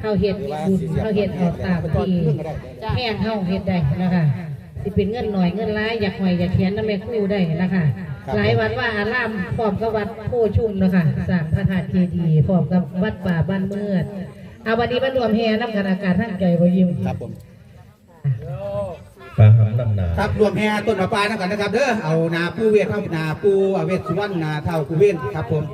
เฮาเห็ดบุญเฮาเห็ดเอาตามที่แห้งเฮาเห็ดได้นะคะสิเป็นเงินหน่อยเงินร้ายอยากหอยอยากเขียนน้ำแม่คู่ได้นะคะหลายวัดว่าอารามพร้อมกับวัดโพชุ่มนะคะสามพระธาตุเจดีย์พร้อมกับวัดป่าบ้านเมื่อเอาวันนี้มารวมแห่น้ำกันอากาศท่านใจบริยิมครับผมปลาหาำลำนาครับรวมแห่ต้นปมะปรางกันนะครับเด้อเอานาปูเวทเข้านาปูเวทสุวรรณนาเท่ากูเวนครับผม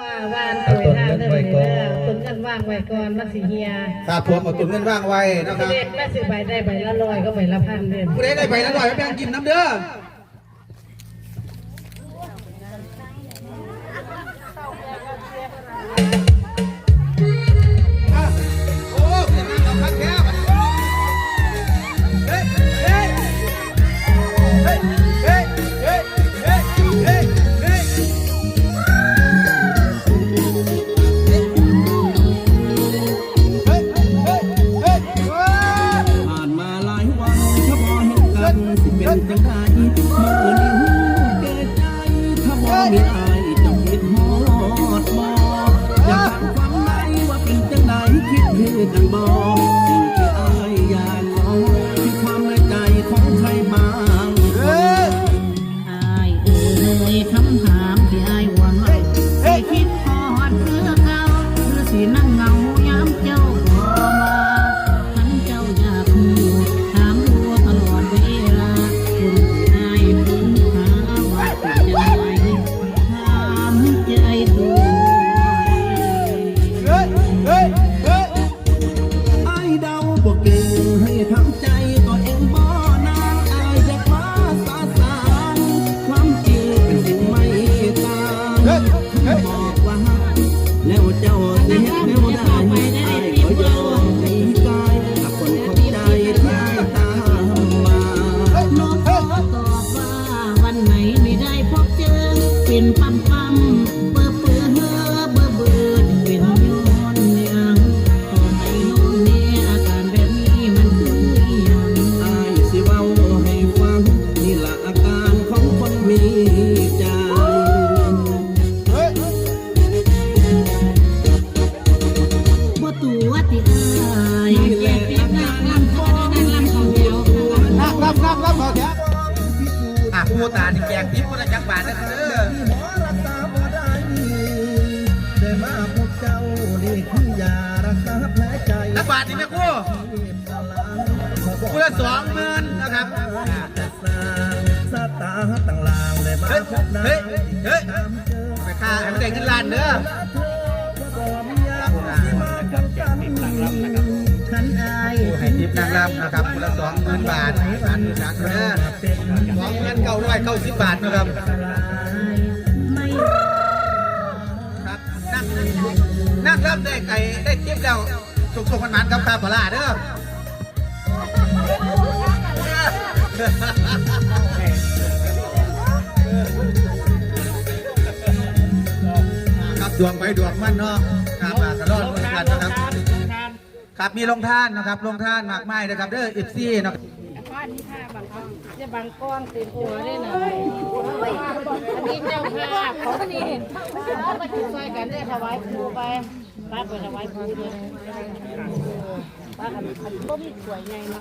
ว่าว่านเอาต้นเงินไว้ก่อน ต้นเงินว่างไว้ก่อนมาสิเฮียครับผมเอาตุนเงินว่างไว้นะครับเด็กแม่สิใบได้ใบละร้อยก็ใบละพันเด่นผู้ใดได้ใบละร้อยไปแบ่งกินน้ำเด้อ เฮ้ยเฮ้ยเฮ้ยไปค่าให้มันได้ขึ้นล้านเด้อขันอายให้ทิพย์นางรำนะครับคนละสองหมื่นบาทบาทนี่ครับเด้อสองเงินเก้าร้อยเก้าสิบบาทนะครับครับนั่งนั่งรับได้ไก่ได้ทิพย์แล้วสุกสุกมันมันครับคาปลาเด้อ ดวงไปดวงมันเนาะครับอ่ากระรอดเหมือนกันนะครับ ครับมีลงท่านนะครับลงท่านมากมายนะครับเด้ออิฟซี่เนาะบ้านนี่ค่ะบางกล้องจะบางกล้องเต็มตัวได้หน่อยอันนี้เจ้าภาพเขานี่มาจุดซอยกันได้ถวายครูไปป้าไปถวายครูเนี่ยป้ากันขันต้มสวยไงมา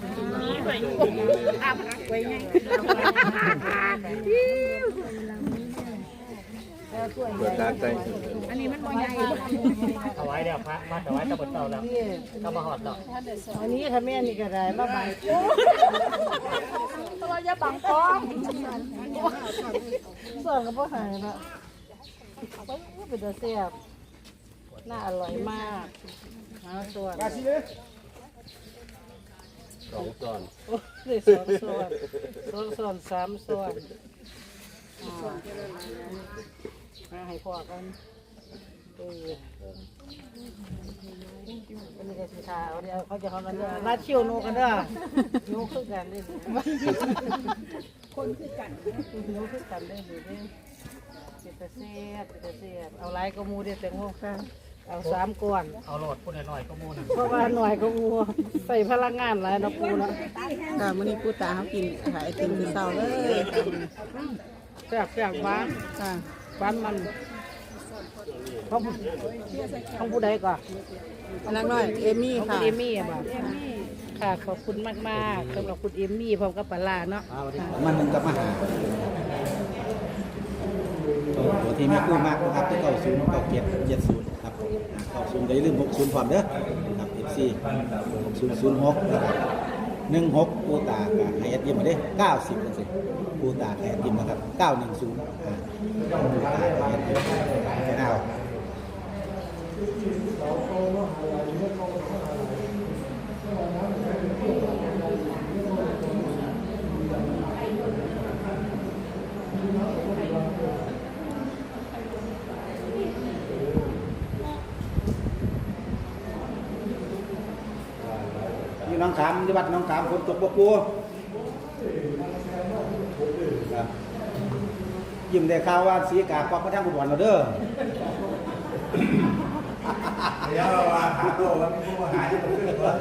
สวยอาบสวยไง สวยใหญ่อันนี้มันบ่ใหญ่ถวายแล้วพระมาถวายตะบนเตาแล้วก็มาหอดดอกอันนี้ค่ะแม่นี่ก็ได้มาบางตัวจะบังกล้องส่วนก็บ่หายละเป็นตัวเสียบน่าอร่อยมากเอาส่วนสองส่วนโอ้ยสองส่วนสองส่วนสามส่วน มาให้พ่อกันเอออันนี้ก็สิทาเอาเดี๋ยวเขาจะเขากันเด้อลาดเชี่ยวโนกันเด้อโนคือกันเด้อคนคือกันโนคือกันเด้อเด้อเจ็ดเสียบเจ็ดเสียบเอาหลายก็มูเด้อแต่งโง่ค่ะเอาสามก้อน เอาโหลดพูดหน่อยก็มูนเพราะว่าหน่อยก็มูใส่พลังงานหลายนะปูนะค่ะมื้อนี้ปูตาเขากินขายไอติมคือเศร้าเลยแซ่บแซ่บหวานค่ะ หวานมันของผู้ของผู้ใดก่อนอันนั้นน้อย เอมี่ของคุค่ะณเอมี่อะบ่ค่ะขอบคุณมากๆสำหรับคุณเอมี่พร้อมกับปลาร้าเนาะมันหนึ่งกับมาหาตัวที่แม่กู้มากนะครับที่เก้าศูนย์เก้าเจ็ดเจ็ดศูนย์ครับเก้าศูนย์ได้ลืมหกศูนย์ความเด้อครับเอฟซีหกศูนย์ศูนย์หกนะครับ หนึ่งหกปูตากับไฮยัดยิมมาได้เก้าสิบเปอร์เซ็นต์ปูตาไฮยัดยิมนะครับเก้าหนึ่งศูนย์ปูตาไฮเอสยิมแค่เอานี่น้องขาม ที่วัดน้องขามฝนตกบกลัวครับยิ้มได้ข่าวว่าสีกาปอกมาทางบุตรวันเราเด้อเดี๋ยวเราว่าหาโตแล้วมีผู้หาที่มันขึ้นก่อน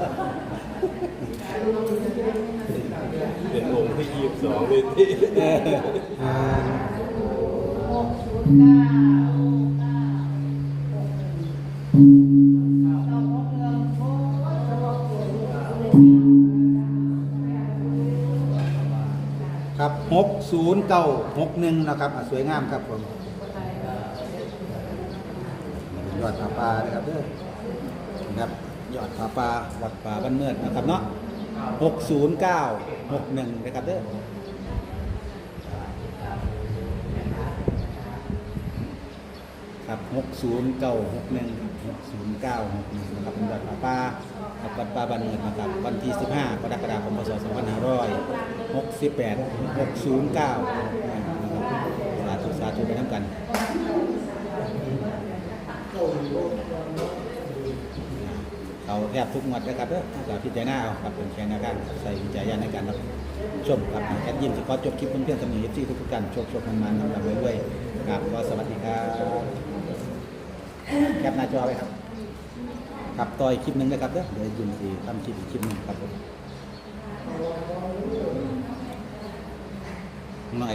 เป็นองค์ที่ยี่สิบสองเลยที่ ครับหกศูนย์เก้าหกหนึ่งนะครับอะสวยงามครับผมยอดผาปลานะครับเด้อนะครับยอดผาปลาวัดป่าบ้านเมือดนะครับเนาะหกศูนย์เก้าหกหนึ่งนะครับเด้อครับหกศูนย์เก้าหกหนึ่งหกศูนย์เก้าหกหนึ่งนะครับเป็นยอดผาปลา ครับวัดป่าบ้านเมือดนะครับวันที่สิบห้ากรกฎาคมพศสองพันห้าร้อยหกสิบแปดหกศูนะครับสาธุสาธุไปทั้งกันเอาแทบทุกงวดนะครับเด้อกับพิจารณาเอาครับเป็นแค่แนวทางใส่วิจัยญาณในการรับชมครับแอดยิมสิขอจบคลิปเพื่อนๆสำนีเอฟซีทุกๆท่านโชคโชคมันๆนำลำรวยๆครับก็สวัสดีครับแคปหน้าจอไว้ครับ ครับต่ออีกคลิปหนึ่งนะครับเด้อเดี๋ยวยินสิทำคลิปอีกคลิปหนึ่งครับผมน้องไอ้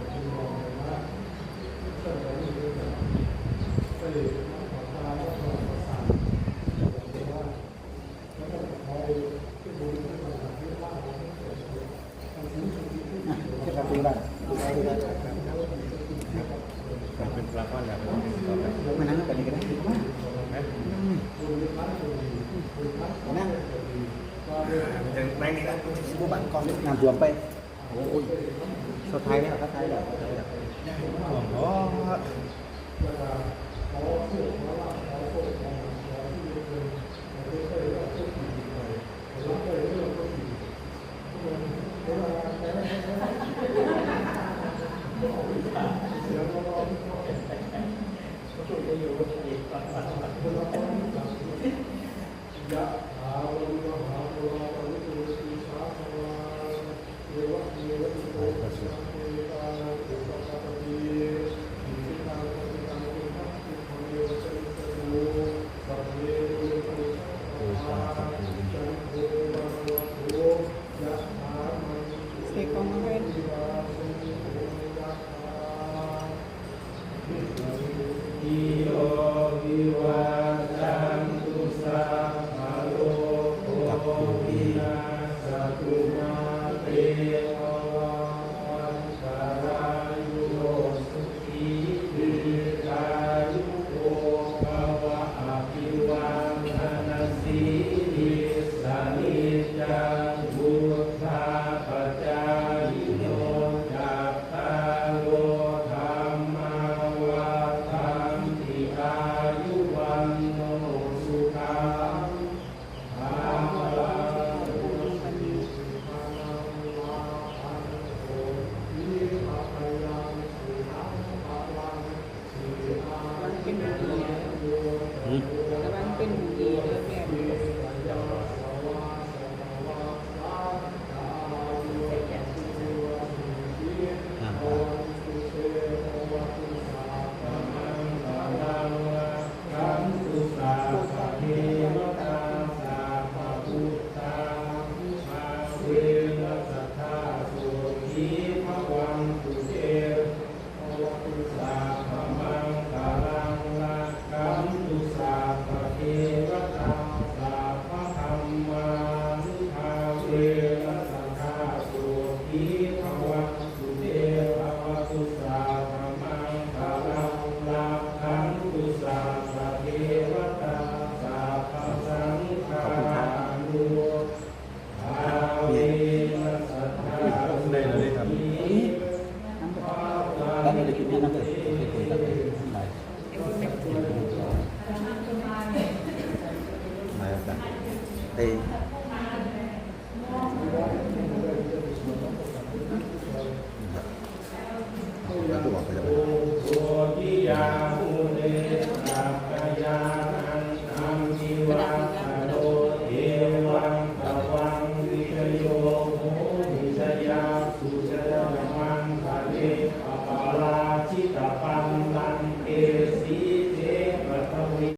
อยู่นั่นเป็นปลาบ้านแล้วมานั่งกันนี่ก็ได้นั่งนั่งนี่ก็ชิบูบันกองน้ำท่วมไปโอ้ยสไทยแล้วสไทยแล้วโอ้ 哎。